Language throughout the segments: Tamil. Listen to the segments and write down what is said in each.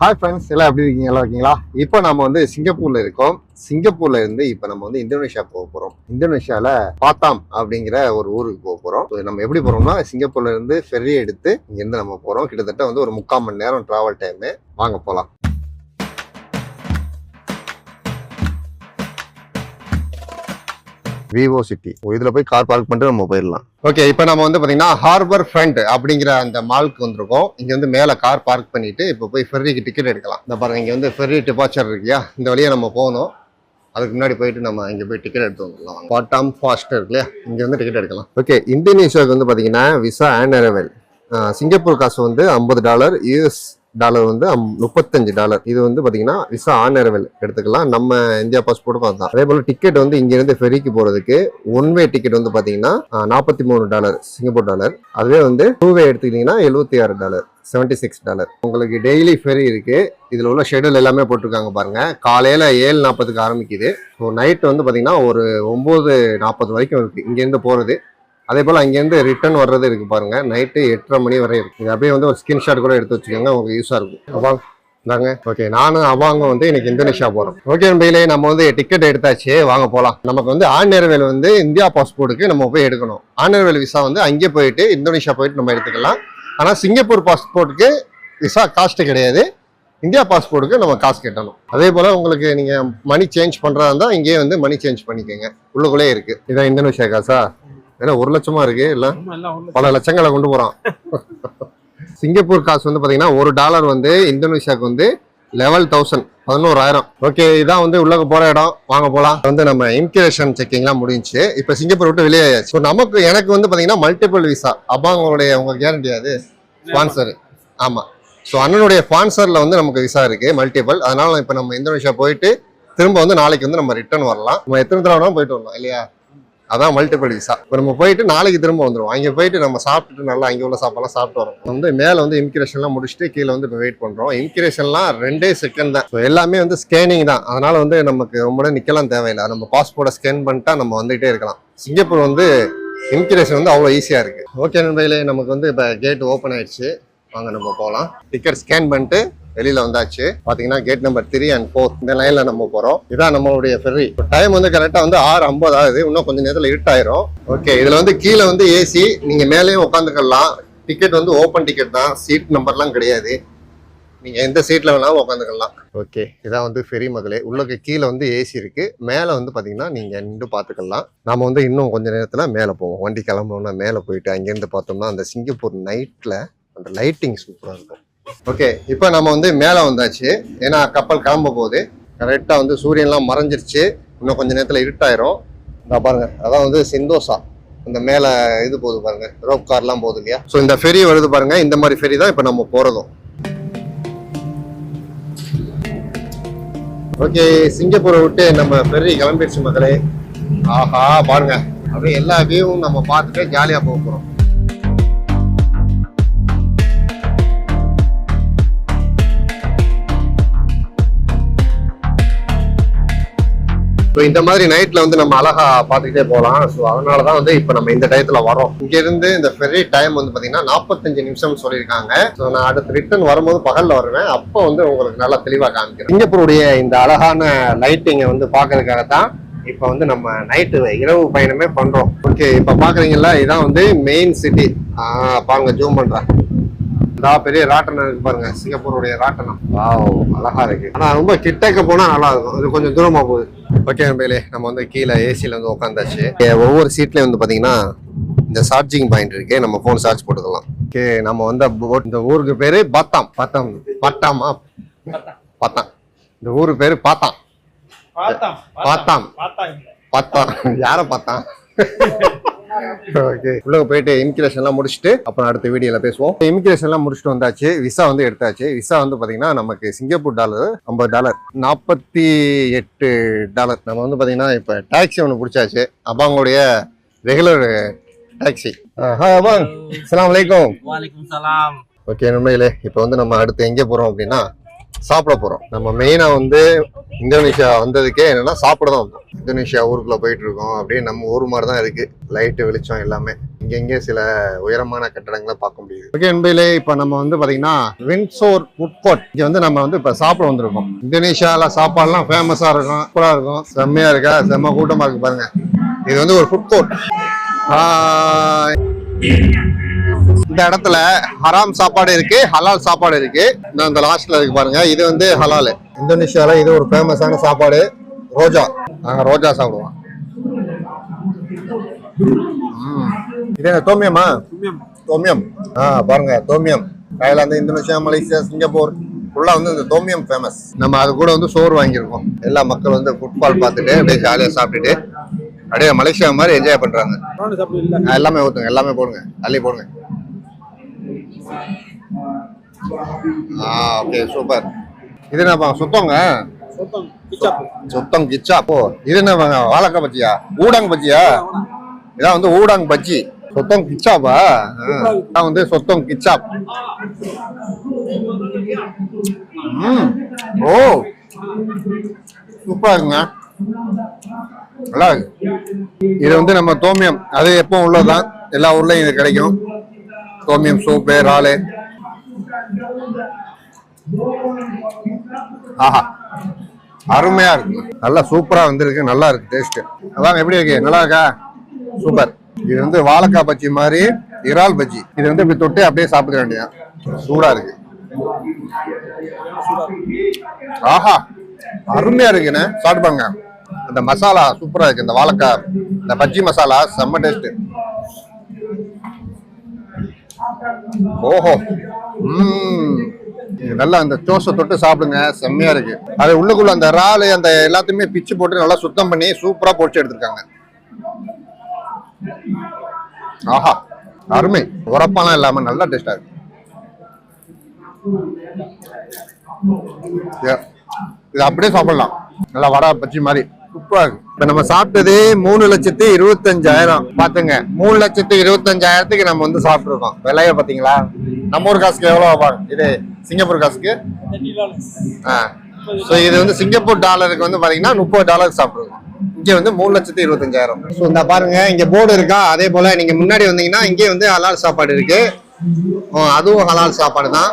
ஹாய் ஃப்ரெண்ட்ஸ் எல்லாம் எப்படி இருக்கீங்க? நல்லா இருக்கீங்களா? இப்போ நம்ம வந்து சிங்கப்பூர்ல இருக்கோம். சிங்கப்பூர்ல இருந்து இப்போ நம்ம வந்து இந்தோனேஷியா போக போறோம். இந்தோனேஷியால பாத்தாம் அப்படிங்கிற ஒரு ஊருக்கு போக போறோம். நம்ம எப்படி போறோம்னா சிங்கப்பூர்ல இருந்து ஃபெர்ரி எடுத்து இங்கிருந்து நம்ம போறோம். கிட்டத்தட்ட வந்து ஒரு முக்கால் மணி நேரம் டிராவல் டைமு வாங்க போகலாம் விவோ சிட்டி இதுல போய் கார் பார்க் பண்ணிட்டு நம்ம போயிடலாம். ஓகே இப்போ நம்ம வந்து பாத்தீங்கன்னா ஹார்பர் ஃப்ரண்ட் அப்படிங்கிற அந்த மால்க்கு வந்திருக்கோம். இங்க வந்து மேல கார் பார்க் பண்ணிட்டு இப்போ போய் ஃபெர்ரிக்கு டிக்கெட் எடுக்கலாம். இந்த பாருங்க இங்க வந்து ஃபெர்ரி டிபார்ச்சர் இருக்கியா இந்த வழியா நம்ம போகணும். அதுக்கு முன்னாடி போயிட்டு நம்ம இங்க போய் டிக்கெட் எடுத்து வந்துடலாம். பாட்டாம் ஃபாஸ்ட் இருக்கு இல்லையா? இங்க வந்து டிக்கெட் எடுக்கலாம். ஓகே இந்தோனேஷியாவுக்கு வந்து பாத்தீங்கன்னா விசா அண்ட் அரைவல் சிங்கப்பூர் காசு வந்து ஐம்பது டாலர் யூஎஸ் டாலர் வந்து முப்பத்தஞ்சு டாலர் இது வந்து பார்த்தீங்கன்னா விசா ஆன் அரைவல் எடுத்துக்கலாம். நம்ம இந்தியா பாஸ்போர்ட்டுக்கும் அதுதான். அதே போல் டிக்கெட் வந்து இங்கேருந்து ஃபெரிக்கு போகிறதுக்கு ஒன் வே டிக்கெட் வந்து பார்த்தீங்கன்னா நாற்பத்தி மூணு டாலர் சிங்கப்பூர் டாலர் அதுவே வந்து டூ வே எடுத்துக்கிட்டிங்கன்னா எழுபத்தி ஆறு டாலர் செவன்ட்டி சிக்ஸ் டாலர் உங்களுக்கு டெய்லி ஃபெரி இருக்குது இதில் உள்ள ஷெட்யூல் எல்லாமே போட்டிருக்காங்க பாருங்கள் காலையில் ஏழு நாற்பதுக்கு ஆரம்பிக்குது. ஸோ நைட் வந்து பார்த்திங்கன்னா ஒரு ஒம்பது நாற்பது வரைக்கும் இருக்குது இங்கேருந்து போகிறது அதே போல் அங்கேருந்து ரிட்டர்ன் வர்றது இருக்கு பாருங்க. நைட்டு எட்டரை மணி வரை இருக்கு இது அப்படியே வந்து ஒரு ஸ்கிரீன்ஷாட் கூட எடுத்து வச்சுக்கோங்க உங்களுக்கு யூஸாக இருக்கும். அவாங் இந்தாங்க. ஓகே நானும் அவாங்க வந்து இன்னைக்கு இந்தோனேஷியா போகிறோம் ஓகே நம்பியிலே நம்ம வந்து டிக்கெட் எடுத்தாச்சு. வாங்க போகலாம் நமக்கு வந்து ஆன்லைன் வந்து இந்தியா பாஸ்போர்ட்டுக்கு நம்ம போய் எடுக்கணும். ஆன்லைன் விசா வந்து அங்கே போயிட்டு இந்தோனேஷியா போயிட்டு நம்ம எடுத்துக்கலாம். ஆனால் சிங்கப்பூர் பாஸ்போர்ட்டுக்கு விசா காஸ்ட் கிடையாது. இந்தியா பாஸ்போர்ட்டுக்கு நம்ம காசு கட்டணும். அதே போல் உங்களுக்கு நீங்கள் மணி சேஞ்ச் பண்ணுறதா இருந்தால் இங்கேயே வந்து மணி சேஞ்ச் பண்ணிக்கோங்க. உள்ளுக்குள்ளே இருக்குது இதான் இந்தோனேஷியா காசா? ஏன்னா ஒரு லட்சமா இருக்கு? எல்லாம். பல லட்சங்களை கொண்டு போறான். சிங்கப்பூர் காசு வந்து பாத்தீங்கன்னா ஒரு டாலர் வந்து இந்தோனேஷியாவுக்கு வந்து லெவல் தௌசண்ட் பதினோராயிரம். ஓகே இதான் வந்து உள்ள போற இடம். வாங்க போலாம். வந்து நம்ம இமிகிரேஷன் செக்கிங்லாம் முடிஞ்சுச்சு. இப்போ சிங்கப்பூர் விட்டு வெளியே ஸோ நமக்கு எனக்கு வந்து பாத்தீங்கன்னா மல்டிபிள் விசா அப்பாங்களுடைய உங்க கேரண்டி அது? ஸ்பான்சர் ஆமா. ஸோ அண்ணனுடைய ஸ்பான்சர்ல வந்து நமக்கு விசா இருக்கு மல்டிபிள் அதனால இப்போ நம்ம இந்தோனேஷியா போயிட்டு திரும்ப வந்து நாளைக்கு வந்து நம்ம ரிட்டர்ன் வரலாம். நம்ம எத்தனை தடவை போயிட்டு வரலாம் இல்லையா? அதான் மல்டிபிள் விசா இப்போ நம்ம போயிட்டு நாளைக்கு திரும்ப வந்துடும் அங்கே போயிட்டு நம்ம சாப்பிட்டுட்டு நல்லா அங்கே உள்ள சாப்பாடுலாம் சாப்பிட்டு வரோம். வந்து மேலே வந்து இமிக்ரேஷன்லாம் முடிச்சுட்டு கீழே வந்து இப்போ வெயிட் பண்ணுறோம் இமிக்ரேஷன்லாம் ரெண்டே செகண்ட் தான். ஸோ எல்லாமே வந்து ஸ்கேனிங் தான். அதனால் வந்து நமக்கு ரொம்ப நிற்கலாம் தேவையில்லை. நம்ம பாஸ்போர்ட்டை ஸ்கேன் பண்ணிட்டா நம்ம வந்துகிட்டே இருக்கலாம். சிங்கப்பூர் வந்து இமிக்ரேஷன் வந்து அவ்வளோ ஈஸியாக இருக்குது ஓகே நண்பர்களே நமக்கு வந்து இப்போ கேட் ஓப்பன் ஆயிடுச்சு. வாங்க நம்ம போகலாம் டிக்கெட் ஸ்கேன் பண்ணிட்டு வெளியில வந்தாச்சு. பாத்தீங்கன்னா gate number three and four இந்த லைன்ல நம்ம போறோம். இதான் நம்மளுடைய ஃபெர்ரி டைம் வந்து கரெக்டா வந்து ஆறு ஐம்பது ஆகுது. இன்னும் கொஞ்சம் நேரத்துல இருட்டாயிரும் ஓகே இதுல வந்து கீழே வந்து ஏசி நீங்க மேலேயும் உட்காந்துக்கலாம் டிக்கெட் வந்து ஓப்பன் டிக்கெட் தான். சீட் நம்பர்லாம் கிடையாது. நீங்கள் எந்த சீட்டில் வேணாலும் உட்காந்துக்கலாம் ஓகே இதான் வந்து ஃபெரி மகளே உள்ளக்கு கீழே வந்து ஏசி இருக்குது மேலே வந்து பார்த்தீங்கன்னா நீங்கள் நின்று பார்த்துக்கலாம் நாம் வந்து இன்னும் கொஞ்சம் நேரத்தில் மேலே போவோம். வண்டி கிளம்பணும்னா மேலே போயிட்டு அங்கேருந்து பார்த்தோம்னா அந்த சிங்கப்பூர் நைட்டில் அந்த லைட்டிங் சூப்பராக இருக்கும். ஓகே இப்போ நம்ம வந்து மேலே வந்தாச்சு. ஏன்னா கப்பல் கிளம்ப போகுது. கரெக்டாக வந்து சூரியன்லாம் மறைஞ்சிருச்சு. இன்னும் கொஞ்ச நேரத்தில் இருட்டாயிரும். நான் பாருங்க அதான் வந்து சிந்தோஷா இந்த மேலே இது போகுது பாருங்க ரோப் கார்லாம் போகுது இல்லையா? ஸோ இந்த ஃபெரி வருது பாருங்க. இந்த மாதிரி ஃபெரி தான் இப்போ நம்ம போகிறதும் ஓகே சிங்கப்பூரை விட்டு நம்ம ஃபெரி கிளம்பிடுச்சு மக்களே. ஆஹா பாருங்க. அப்படியே எல்லா வியூவும் நம்ம பார்த்துட்டு ஜாலியாக போக போகிறோம் ஸோ இந்த மாதிரி நைட்டில் வந்து நம்ம அழகா பார்த்துக்கிட்டே போகலாம். ஸோ அதனால தான் வந்து இப்போ நம்ம இந்த டயத்தில் வரோம் இங்கேருந்து இந்த ஃபெரி டைம் வந்து பார்த்திங்கன்னா நாற்பத்தஞ்சு நிமிஷம் சொல்லியிருக்காங்க. ஸோ நான் அடுத்து ரிட்டர்ன் வரும்போது பகலில் வருவேன். அப்போ வந்து உங்களுக்கு நல்லா தெளிவாக காமிக்கிறேன். சிங்கப்பூருடைய இந்த அழகான லைட்டிங்கை வந்து பார்க்கறதுக்காக தான் இப்போ வந்து நம்ம நைட்டு இரவு பயணமே பண்ணுறோம் ஓகே இப்போ பார்க்குறீங்களா இதான் வந்து மெயின் சிட்டி பாருங்க ஜூம் பண்ணுறேன் இதா பெரிய ராட்டனம் இருக்கு பாருங்க. சிங்கப்பூருடைய ராட்டனம் வாவ் அழகா இருக்கு. ஆனா ரொம்ப கிட்டக்க போனா நல்லா இருக்கும். இது கொஞ்சம் தூரமா போகுது. ஓகே நம்பையிலே நம்ம வந்து கீழே ஏசில வந்து உட்காந்தாச்சு ஒவ்வொரு சீட்லயும் வந்து பாத்தீங்கன்னா இந்த சார்ஜிங் பாயிண்ட் இருக்கு. நம்ம போன் சார்ஜ் போட்டுக்கலாம். ஓகே நம்ம வந்து இந்த ஊருக்கு பேரு பத்தாம். பத்தாம். பட்டாமா பத்தாம். இந்த ஊரு பேரு பாத்தாம். பார்த்தான், பார்த்தான். பார்த்தான் இல்ல. பத்தாம். யார பார்த்தான் ஓகே உள்ள போயிட்டு இமிகிரேஷன் எல்லாம் முடிச்சுட்டு அப்புறம் அடுத்த வீடியோல பேசுவோம். இமிகிரேஷன் எல்லாம் முடிச்சுட்டு வந்தாச்சு விசா வந்து எடுத்தாச்சு. விசா வந்து பாத்தீங்கன்னா நமக்கு சிங்கப்பூர் டாலர் ஐம்பது டாலர் நாற்பத்தி எட்டு டாலர் நம்ம வந்து பாத்தீங்கன்னா இப்ப டாக்ஸி ஒன்று பிடிச்சாச்சு. அப்பாங்களுடைய ரெகுலர் டாக்ஸி ஹாய் அபாங் அஸ்ஸலாமு அலைக்கும் Waalaikumsalam. ஓகே நண்பர்களே இப்போ வந்து நம்ம அடுத்து எங்கே போறோம் அப்படின்னா சாப்பிட போகிறோம் நம்ம மெயினாக வந்து இந்தோனேஷியா வந்ததுக்கே என்னென்னா சாப்பிட தான் வந்தோம். இந்தோனேஷியா ஊருக்குள்ளே போயிட்டு இருக்கோம் அப்படியே நம்ம ஊர் மாதிரி தான் இருக்குது லைட்டு வெளிச்சம் எல்லாமே. இங்கெங்கே சில உயரமான கட்டடங்களை பார்க்க முடியுது. ஓகே என்பதிலே இப்போ நம்ம வந்து பார்த்தீங்கன்னா வின்சோர் ஃபுட் கோர்ட் இங்க வந்து நம்ம வந்து இப்போ சாப்பிட வந்திருக்கோம். இந்தோனேஷியாவில் சாப்பாடுலாம் ஃபேமஸாக இருக்கும் சூப்பராக இருக்கும். செம்மையாக இருக்கா? செம்ம கூட்டமாக இருக்குது பாருங்க. இது வந்து ஒரு ஃபுட் கோர்ட் இந்த இடத்துல ஹராம் சாப்பாடு இருக்கு ஹலால் சாப்பாடு இருக்கு. இந்த அந்த லாஸ்ட்ல இருக்கு பாருங்க. இது வந்து ஹலால். இந்தோனேஷியால இது ஒரு ஃபேமஸான சாப்பாடு ரோஜா. நாங்க ரோஜா சாப்பிடுவோம். இது தோமியமா தோமியம். ஆ பாருங்க tom yum. Thailand Indonesia Malaysia Singapore. ஃபுல்லா வந்து இந்த தோமியம் ஃபேமஸ் நம்ம அது கூட வந்து சோறு வாங்கியிருக்கோம். எல்லா மக்கள் வந்து ஃபுட்பால் பார்த்துட்டு அப்படியே ஜாலியாக சாப்பிட்டுட்டு அப்படியே மலேசியா மாதிரி என்ஜாய் பண்றாங்க. ஆ, எல்லாமே ஊத்துங்க எல்லாமே போடுங்க அள்ளி போடுங்க. ஆ ஓகே சூப்பர் இது என்னப்பா சுத்தங்க? சுத்தம் கிச்சா போ இது என்ன வாழைக்காய் பஜ்ஜியா? ஊடாங் பஜ்ஜியா? இதான் வந்து ஊடாங் பஜ்ஜி. சொத்தம் கிச்சாப்பா? இதான் வந்து சொத்தம் கிச்சாப். ம். ஓ. சூப்பரா இருக்குங்க. நல்லா இருக்கு. இது வந்து நம்ம தோமியம். அது எப்பவும் உள்ளதுதான். எல்லா ஊர்லயும் இது கிடைக்கும். சோமியம் சூப்பு இறாலு ஆஹா அருமையா இருக்கு நல்லா சூப்பரா வந்திருக்கு. நல்லா இருக்கு டேஸ்ட் அதான் எப்படி இருக்கு? நல்லா இருக்கா? சூப்பர் இது வந்து வாழைக்காய் பஜ்ஜி மாதிரி இறால் பஜ்ஜி. இது வந்து இப்படி தொட்டு அப்படியே சாப்பிட வேண்டியதான் சூடா இருக்கு. ஆஹா. அருமையா இருக்குண்ணே சாப்பிடுப்பாங்க அந்த மசாலா சூப்பரா இருக்கு. இந்த வாழைக்காய் இந்த பஜ்ஜி மசாலா செம்ம டேஸ்ட் ஓஹோ. ம் நல்லா அந்த தோசை தொட்டு சாப்பிடுங்க. செம்மையா இருக்கு. அது உள்ளுக்குள்ள அந்த இறால் அந்த எல்லாத்தையுமே பிச்சு போட்டு நல்லா சுத்தம் பண்ணி சூப்பரா பொடிச்சு எடுத்திருக்காங்க. ஆஹா. அருமை. உரப்பாலாம் இல்லாம நல்லா டேஸ்டா இருக்கு. இது- இது அப்படியே சாப்பிடலாம். நல்லா வடை பச்சி மாதிரி. சூப்பரா. இப்ப நம்ம சாப்பிட்டது மூணு லட்சத்தி இருபத்தஞ்சாயிரம். பாத்துங்க மூணு லட்சத்தி இருபத்தஞ்சாயிரத்துக்கு நம்ம வந்து சாப்பிட்டுருக்கோம். விலைய பாத்தீங்களா? நம்ம ஊர் காசுக்கு எவ்வளவு ஆகும் இது சிங்கப்பூர் காசுக்கு? ஆ. ஸோ இது வந்து சிங்கப்பூர் டாலருக்கு வந்து பாத்தீங்கன்னா முப்பது டாலருக்கு சாப்பிட்டுருக்கோம். இங்கே வந்து மூணு லட்சத்தி இருபத்தஞ்சாயிரம். ஸோ இந்த பாருங்க இங்க போர்டு இருக்கா? அதே போல நீங்க முன்னாடி வந்தீங்கன்னா இங்கே வந்து ஹலால் சாப்பாடு இருக்கு. அதுவும் ஹலால் சாப்பாடு தான்.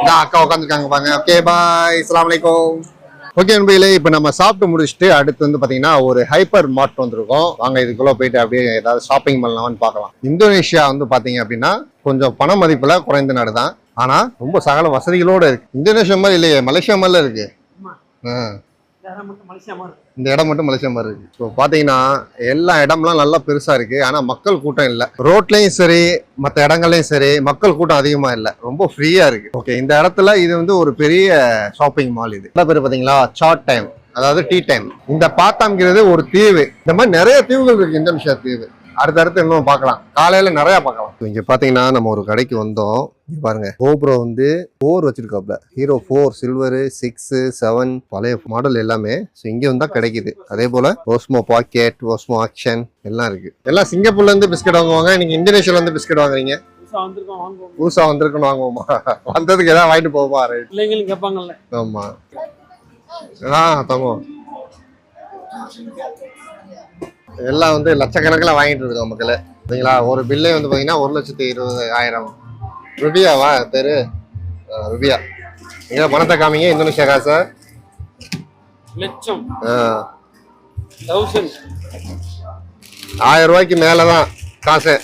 இந்த அக்கா உட்காந்துருக்காங்க பாருங்க. ஓகே பாய் இஸ்லாம் வலைக்கம் ஓகே நண்பர்களே இப்போ நம்ம சாப்பிட்டு முடிச்சுட்டு அடுத்து வந்து பாத்தீங்கன்னா ஒரு ஹைப்பர் மார்ட் வந்திருக்கோம். வாங்க இதுக்குள்ள போயிட்டு அப்படியே ஏதாவது ஷாப்பிங் பண்ணலாம்னு பார்க்கலாம். இந்தோனேஷியா வந்து பாத்தீங்க அப்படின்னா கொஞ்சம் பண மதிப்புல குறைந்த நாடு தான். ஆனா ரொம்ப சகல வசதிகளோட இருக்கு. இந்தோனேஷியா மாதிரி இல்லையே மலேசியா மாதிரில இருக்கு. ஆ. இந்த இடம் மட்டும் மலேசியா மாதிரி இருக்கு. ஸோ பார்த்தீங்கன்னா எல்லா இடம்லாம் நல்லா பெருசாக இருக்கு. ஆனால் மக்கள் கூட்டம் இல்லை. ரோட்லையும் சரி மற்ற இடங்கள்லையும் சரி மக்கள் கூட்டம் அதிகமாக இல்லை. ரொம்ப ஃப்ரீயாக இருக்கு. ஓகே இந்த இடத்துல இது வந்து ஒரு பெரிய ஷாப்பிங் மால் இது. என்ன பேர் பார்த்தீங்களா சார்ட் டைம் அதாவது டீ டைம் இந்த பாத்தாம்ங்கிறது ஒரு தீவு. இந்த மாதிரி நிறைய தீவுகள் இருக்கு இந்தோனேஷியா தீவு. அடுத்தடுத்து இன்னும் பார்க்கலாம். காலையில நிறைய பார்க்கலாம். இங்க பாத்தீங்கன்னா நம்ம ஒரு கடைக்கு வந்தோம். இங்க பாருங்க. கோப்ரோ வந்து four வச்சிருக்காப்ல hero four silver six seven பழைய மாடல் எல்லாமே. ஸோ இங்க வந்தா கிடைக்குது. அதே போல ஓஸ்மோ பாக்கெட் ஓஸ்மோ ஆக்ஷன் எல்லாம் இருக்கு. எல்லாம் சிங்கப்பூர்ல இருந்து பிஸ்கட் வாங்குவாங்க. நீங்க இந்தோனேஷியால இருந்து பிஸ்கட் வாங்குறீங்க. புதுசா வந்திருக்குன்னு வாங்குவோமா? வந்ததுக்கு ஏதாவது வாங்கிட்டு போவா ரைட் பிள்ளைங்களும் கேட்பாங்கல்ல. ஆமா. ஆ தங்கம். எல்லாம் வந்து லட்சக்கணக்கில் வாங்கிட்டு இருக்கோம் மக்களே. சரிங்களா? ஒரு பில்லே வந்து பார்த்தீங்கன்னா ஒரு லட்சத்தி இருபது ஆயிரம். ருபியாவா ஆ, ருபியா. எங்க பணத்தை காமிங்க இந்தோனேஷியா காசை. லட்சம். ஆயிரம் ரூபாய்க்கு மேலே தான் காசு.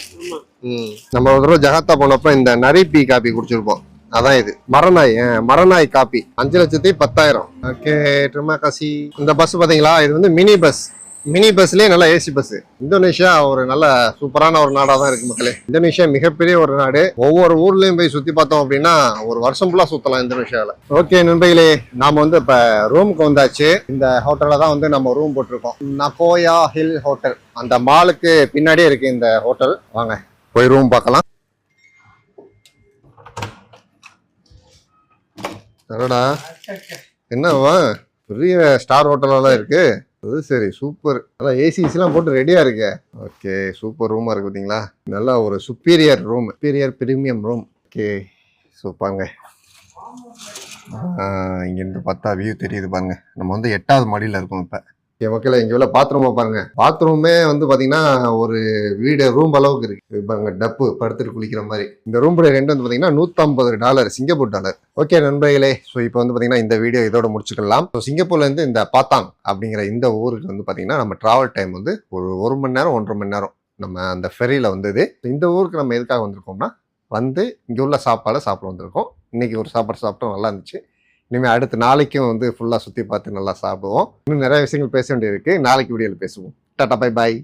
ம். நம்ம ஒரு தடவை ஜகாத்தா போனப்ப இந்த நரி பீ காப்பி குடிச்சிருப்போம். அதான் இது. மரநாய் மரநாய் காப்பி. அஞ்சு லட்சத்தி பத்தாயிரம். ஓகே ட்ரிமா காசி. இந்த பஸ் பாத்தீங்களா? இது வந்து மினி பஸ் மினி பஸ்லேயே நல்ல ஏசி பஸ். இந்தோனேஷியா ஒரு நல்ல சூப்பரான ஒரு நாடாக தான் இருக்கு மக்களே. இந்தோனேஷியா மிகப்பெரிய ஒரு நாடு. ஒவ்வொரு ஊர்லயும் போய் சுத்தி பார்த்தோம் அப்படின்னா ஒரு வருஷம் ஃபுல்லா சுத்தலாம் இந்தோனேஷியால. ஓகே நண்பர்களே நாம வந்து இப்ப ரூமுக்கு வந்தாச்சு. இந்த ஹோட்டலில் தான் வந்து நம்ம ரூம் போட்டிருக்கோம். நகோயா ஹில் ஹோட்டல் அந்த மாலுக்கு பின்னாடியே இருக்கு இந்த ஹோட்டல் வாங்க போய் ரூம் பார்க்கலாம். என்னவா பெரிய ஸ்டார் ஹோட்டலெல்லாம் இருக்கு. அது சரி சூப்பர் நல்லா ஏசிஸ்லாம் போட்டு ரெடியாக இருக்கு. ஓகே சூப்பர் ரூமாக இருக்கு பார்த்தீங்களா நல்லா ஒரு superior room superior premium room okay சூப்பாங்க இங்கேருந்து பார்த்தா வியூ தெரியுது பாருங்க. நம்ம வந்து எட்டாவது மாடியில் இருக்கோம் இப்போ. என் மக்களை இங்கே உள்ள பாத்ரூமை பாருங்க. பாத்ரூமே வந்து பார்த்தீங்கன்னா ஒரு வீடு ரூம் அளவுக்கு இருக்கு. இப்போ பாருங்க டப்பு படுத்துட்டு குளிக்கிற மாதிரி. இந்த ரூம் ரெண்டு வந்து பார்த்தீங்கன்னா நூற்றம்பது டாலர் சிங்கப்பூர் டாலர் ஓகே நண்பர்களே ஸோ இப்போ வந்து பார்த்தீங்கன்னா இந்த வீடியோ இதோட முடிச்சுக்கலாம். ஸோ சிங்கப்பூர்லேருந்து இந்த பாத்தாங் அப்படிங்கிற இந்த ஊருக்கு வந்து பார்த்தீங்கன்னா நம்ம ட்ராவல் டைம் வந்து ஒரு ஒரு மணி நேரம் ஒன்றரை மணி நேரம் நம்ம அந்த ஃபெரியில் வந்தது. இந்த ஊருக்கு நம்ம எதுக்காக வந்திருக்கோம்னா வந்து இங்கே உள்ள சாப்பாடை சாப்பிட வந்திருக்கோம். இன்றைக்கி ஒரு சாப்பாடு சாப்பிட்டோம் நல்லா இருந்துச்சு. இனிமேல் அடுத்த நாளைக்கும் வந்து ஃபுல்லாக சுற்றி பார்த்து நல்லா சாப்பிடுவோம். இன்னும் நிறைய விஷயங்கள் பேச வேண்டியிருக்கு நாளைக்கு வீடியோவில் பேசுவோம். Tata bye bye